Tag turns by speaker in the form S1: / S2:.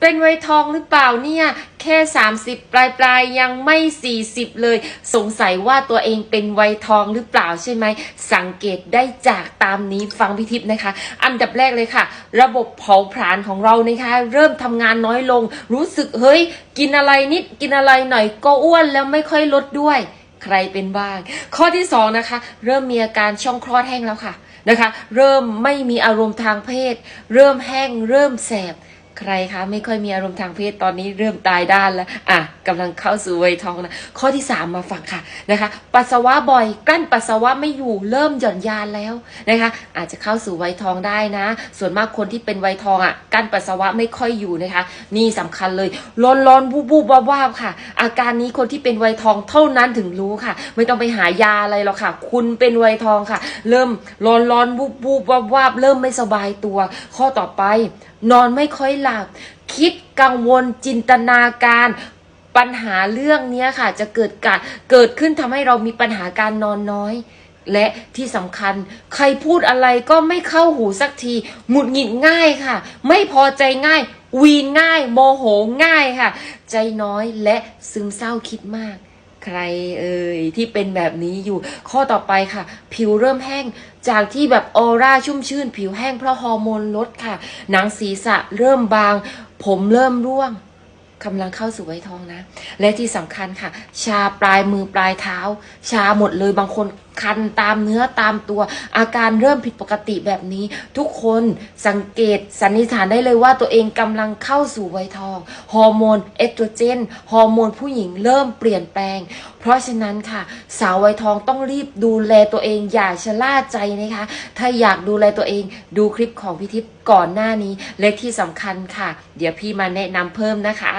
S1: เป็นไวยทองหรือเปล่าเนี่ย แค่ 30 ปลายปลายๆยังไม่ 40 เลย สงสัยว่าตัวเองเป็นไวยทองหรือเปล่าใช่ไหม สังเกตได้จากตามนี้ฟังพิทิพย์นะคะ อันดับแรกเลยค่ะ ระบบเผาผลาญของเรานะคะ เริ่มทำงานน้อยลง รู้สึกเฮ้ย กินอะไรนิดกินอะไรหน่อยก็อ้วนแล้วไม่ค่อยลดด้วยใครเป็นบ้าง ข้อที่สองนะคะ เริ่มมีอาการช่องคลอดแห้งแล้วค่ะนะคะ เริ่มไม่มีอารมณ์ทางเพศ เริ่มแห้ง เริ่มแสบ ใครคะไม่ค่อยมีอารมณ์ทางเพศตอนนี้เริ่มตายด้านแล้ว อะกำลังเข้าสู่วัยทองนะ ข้อที่สามมาฟังค่ะนะคะ ปัสสาวะบ่อยกลั้นปัสสาวะไม่อยู่เริ่มหย่อนยานแล้วนะคะ อาจจะเข้าสู่วัยทองได้นะ ส่วนมากคนที่เป็นวัยทองอะกลั้นปัสสาวะไม่ค่อยอยู่นะคะ นี่สำคัญเลยร้อนร้อนบูบบูบวาบวาบค่ะ อาการนี้คนที่เป็นวัยทองเท่านั้นถึงรู้ค่ะ ไม่ต้องไปหายาอะไรหรอกค่ะ คุณเป็นวัยทองค่ะ เริ่มร้อนร้อนบูบบูบวาบวาบเริ่มไม่สบายตัว ข้อต่อไป นอนไม่ค่อยหลับคิดกังวลจินตนาการปัญหาเรื่องนี้ค่ะ จะเกิดการเกิดขึ้นทำให้เรามีปัญหาการนอนน้อย และที่สำคัญ ใครพูดอะไรก็ไม่เข้าหูสักทีหงุดหงิดง่ายค่ะ ไม่พอใจง่าย วีนง่าย โมโหง่ายค่ะ ใจน้อยและซึมเศร้าคิดมาก ใครเอ่ยที่เป็นแบบนี้อยู่ ข้อต่อไปค่ะ ผิวเริ่มแห้งจากที่แบบออร่าชุ่มชื่น ผิวแห้งเพราะฮอร์โมนลดค่ะ หนังศีรษะเริ่มบาง ผมเริ่มร่วงกำลังเข้าสู่วัยทองนะ และที่สำคัญค่ะ ชาปลายมือปลายเท้า ชาหมดเลยบางคนคันตามเนื้อตามตัว อาการเริ่มผิดปกติแบบนี้ ทุกคนสังเกตสันนิษฐานได้เลยว่าตัวเองกำลังเข้าสู่วัยทอง ฮอร์โมนเอสโตรเจน ฮอร์โมนผู้หญิงเริ่มเปลี่ยนแปลง เพราะฉะนั้นค่ะ สาววัยทองต้องรีบดูแลตัวเองอย่าชะล่าใจนะคะ ถ้าอยากดูแลตัวเองดูคลิปของพี่ทิพย์ก่อนหน้านี้ และที่สำคัญค่ะ เดี๋ยวพี่มาแนะนำเพิ่มนะคะ